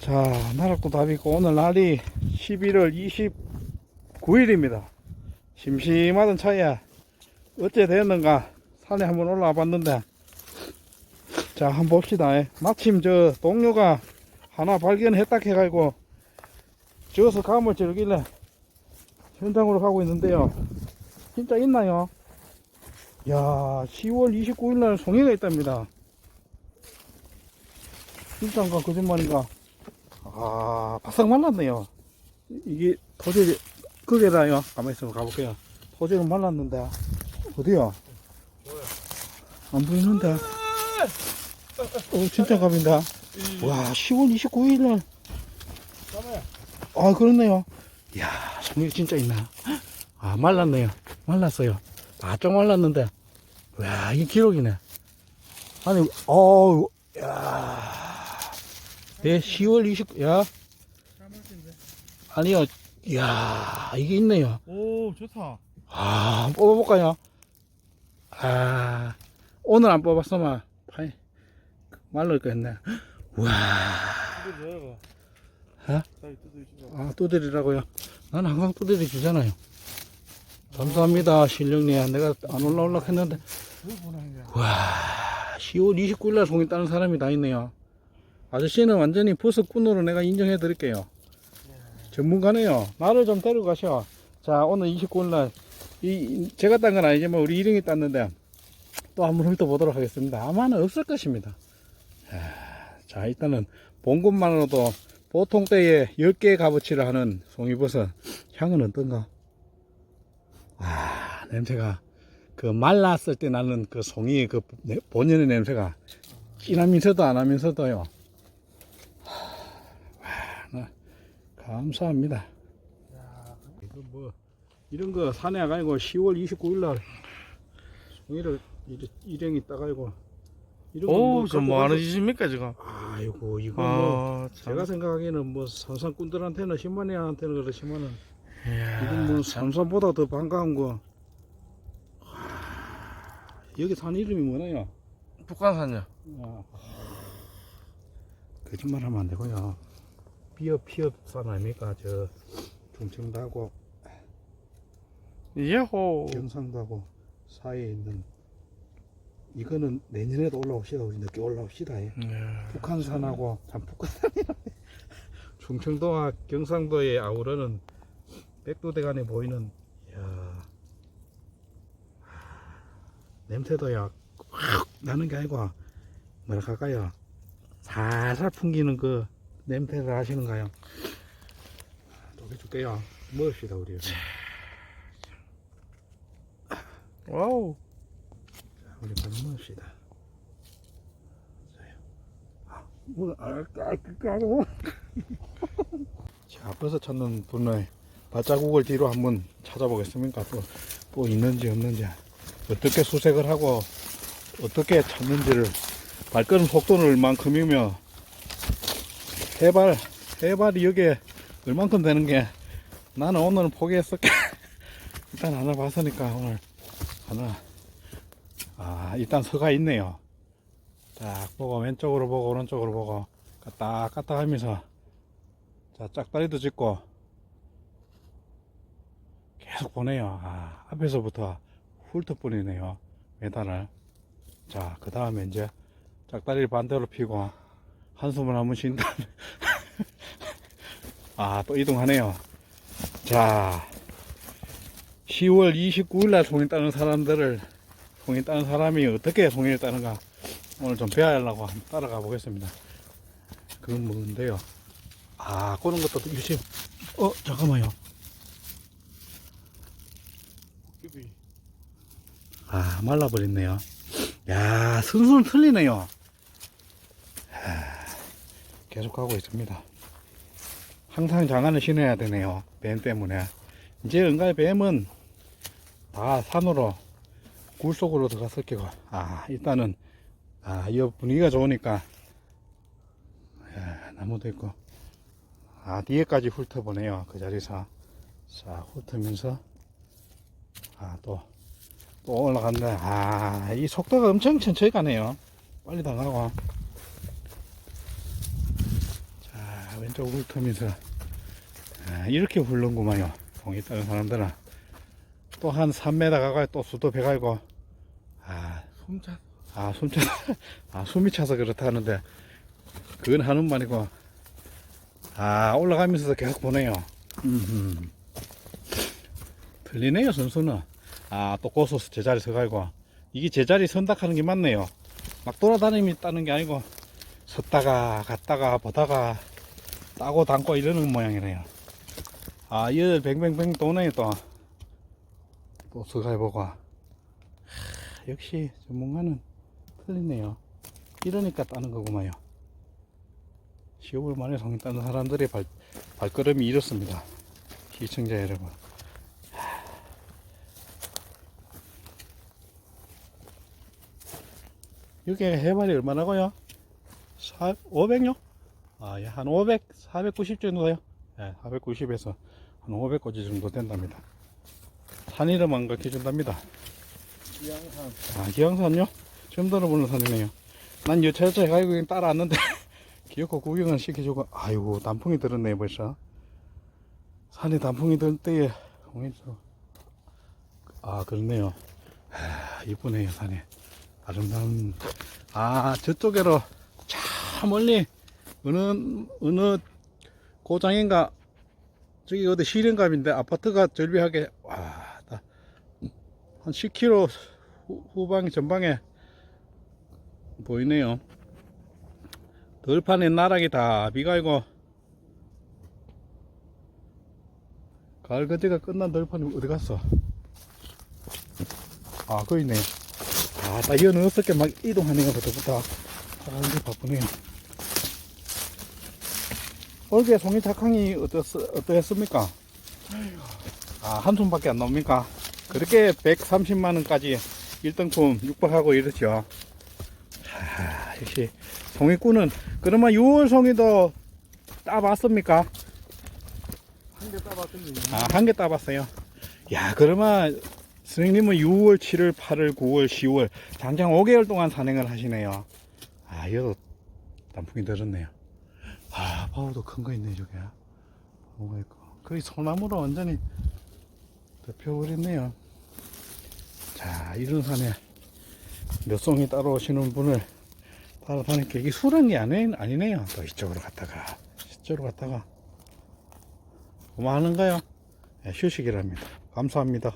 자, 나락도 답이고 오늘 날이 11월 29일입니다. 심심하던 차에 어째 됐는가 산에 한번 올라와 봤는데 자, 한번 봅시다. 마침 저 동료가 하나 발견했다 해가지고 저어서 감을 즐길래 현장으로 가고 있는데요. 진짜 있나요? 야, 10월 29일 날 송이가 있답니다. 진짜인가 거짓말인가? 아, 바싹 말랐네요. 이- 이게 토질이 그게다요. 가만히 있으면 가볼게요. 토질은 말랐는데 어디요? 안 보이는데. 어, 진짜 갑니다. 와, 10월 29일 날. 아, 그렇네요. 이야, 송이 진짜 있나? 아, 말랐네요. 말랐어요. 바짝 말랐는데. 와, 이게 기록이네. 아니, 어우, 야. 예, 10월 29, 야. 아니요, 이야, 이게 있네요. 오 좋다. 아, 뽑아볼까요? 아, 오늘 안 뽑았으면, 파이, 말릴 거 했네. 와. 어? 아, 두드리라고요? 나는 항상 두드리 주잖아요. 감사합니다, 실령님. 내가 안 올라올라 했는데. 와, 10월 29일 날 송이 따는 사람이 다 있네요. 아저씨는 완전히 버섯꾼으로 내가 인정해 드릴게요. 전문가네요. 나를 좀 데리고 가셔. 자, 오늘 29일날, 이, 제가 딴 건 아니지만 우리 일행이 땄는데, 또 한번 훑어보도록 하겠습니다. 아마는 없을 것입니다. 아, 자, 일단은 본 것만으로도 보통 때에 10개의 값어치를 하는 송이버섯. 향은 어떤가? 아, 냄새가. 그 말랐을 때 나는 그 송이의 그 내- 본연의 냄새가 진하면서도 안 하면서도요. 와, 나 감사합니다. 이거 뭐 이런 거 산에 가지고 10월 29일 날 송이를 일행이 따가지고 이런 오, 거 저뭐 하는 짓입니까 지금? 아이고 이거 뭐 아, 제가 생각하기에는 뭐 산산꾼들한테는 10만 원한테는 그렇지만은 이건 뭐 참. 삼산보다 더 반가운 거. 하, 여기 산 이름이 뭐나요? 북한산요. 아, 거짓말 하면 안 되고요. 비업, 피업 산 아닙니까? 저, 중청도 하고, 예호. 경상도 하고, 사이에 있는, 이거는 내년에도 올라옵시다. 우리 늦게 올라옵시다. 예. 이야, 북한산하고, 참, 북한산이라. 중청도와 경상도의 아우러는 백두대간에 보이는, 이야, 냄새도 야, 확 나는 게 아니고, 뭐라 할까요? 살살 풍기는 그 냄새를 아시는가요? 녹여 줄게요. 먹읍시다, 우리. 자, 와우. 우리 밥 먹읍시다. 아, 뭐, 아, 까, 까고. 자, 벌써 찾는 분의 발자국을 뒤로 한번 찾아보겠습니까? 또, 또 있는지 없는지. 어떻게 수색을 하고, 어떻게 찾는지를 발걸음 속도는 얼만큼이며, 해발, 해발이 여기에 얼만큼 되는 게, 나는 오늘은 포기했을게. 일단 하나 봤으니까 오늘 하나, 아, 일단 서가 있네요. 딱 보고, 왼쪽으로 보고, 오른쪽으로 보고, 까딱 까딱 하면서, 자, 짝다리도 짚고, 계속 보네요. 아, 앞에서부터 훑어뿌리네요. 메달을. 자, 그 다음에 이제 짝다리를 반대로 피고 한숨을 한번 쉰 다음에 아, 또 이동하네요. 자, 10월 29일 날 송이 따는 사람들을 송이 따는 사람이 어떻게 송이를 따는가 오늘 좀 배워야하려고 한번 따라가 보겠습니다. 그건 뭔데요? 아, 그런 것도 유심. 어, 잠깐만요. 아, 말라버렸네요. 야, 순수는 틀리네요. 하, 계속 가고 있습니다. 항상 장안을 신어야 되네요. 뱀 때문에. 이제 은가의 뱀은 다 산으로 굴 속으로 들어갔을 게고. 아, 일단은, 아, 이 분위기가 좋으니까, 야, 나무도 있고. 아, 뒤에까지 훑어보네요. 그 자리에서. 자, 훑으면서, 아, 또, 또 올라간다. 아, 이 속도가 엄청 천천히 가네요. 빨리 당하고. 자, 발자국을 터면서 아, 이렇게 훌렁구만요. 동이 따는 사람들은 또 한 3m 가까이 또 수도 배가고 아, 숨차. 아, 숨 차, 아, 숨이 차서 그렇다는데, 그건 하는 말이고, 아, 올라가면서도 계속 보네요. 음, 틀리네요, 선수는. 아, 또 고소서 제자리 서가지고. 이게 제자리 선다 하는 게 맞네요. 막 돌아다니다는 게 아니고, 섰다가, 갔다가, 보다가, 따고 담고 이러는 모양이네요. 아, 열 뱅뱅뱅 도네, 또. 또 서가해보고. 하, 역시 전문가는 틀리네요. 이러니까 따는 거구만요. 시험을 만에 성인 따는 사람들의 발, 발걸음이 이렇습니다. 시청자 여러분. 하. 이게 해발이 얼마나고요? 500요? 아, 예, 한 500, 490 정도요? 예, 490에서 한 500꼬지 정도 된답니다. 산 이름 안 가르쳐준답니다. 기양산. 아, 기왕산요? 처음 들어보는 산이네요. 난 여차여차 해가지고 따라왔는데, 기어코 구경을 시켜주고, 아이고, 단풍이 들었네, 벌써. 산에 단풍이 들 때에, 아, 그렇네요. 아, 이쁘네요, 산에. 아름다운, 아, 저쪽에로, 저 멀리, 어느, 어느 고장인가, 저기 어디 시련갑인데, 아파트가 절비하게, 와, 나, 한 10km 후, 후방 전방에 보이네요. 들판에 나락이 다 비가 이고 가을 거제가 끝난 들판이 어디 갔어? 아, 거기 있네. 아, 나 이어는 어떻게 막 이동하는 것부터 사람들이 바쁘네요. 올게 송이 착항이 어떻, 어떠했습니까? 아, 한 손밖에 안 나옵니까? 그렇게 130만원까지 1등품 육박하고 이러죠. 하, 역시, 송이꾼은, 그러면 6월 송이도 따봤습니까? 한 개 따봤더니. 아, 한 개 따봤어요. 야, 그러면, 선생님은 6월, 7월, 8월, 9월, 10월, 장장 5개월 동안 산행을 하시네요. 아, 이것도 단풍이 들었네요. 아, 파우도 큰 거 있네, 저게. 뭐가 있고. 거의 소나무로 완전히 덮여버렸네요. 자, 이런 산에 몇 송이 따로 오시는 분을 따라다니까 이게 술한 게 아니, 아니네요. 또 이쪽으로 갔다가, 이쪽으로 갔다가. 뭐 하는가요? 네, 휴식이랍니다. 감사합니다.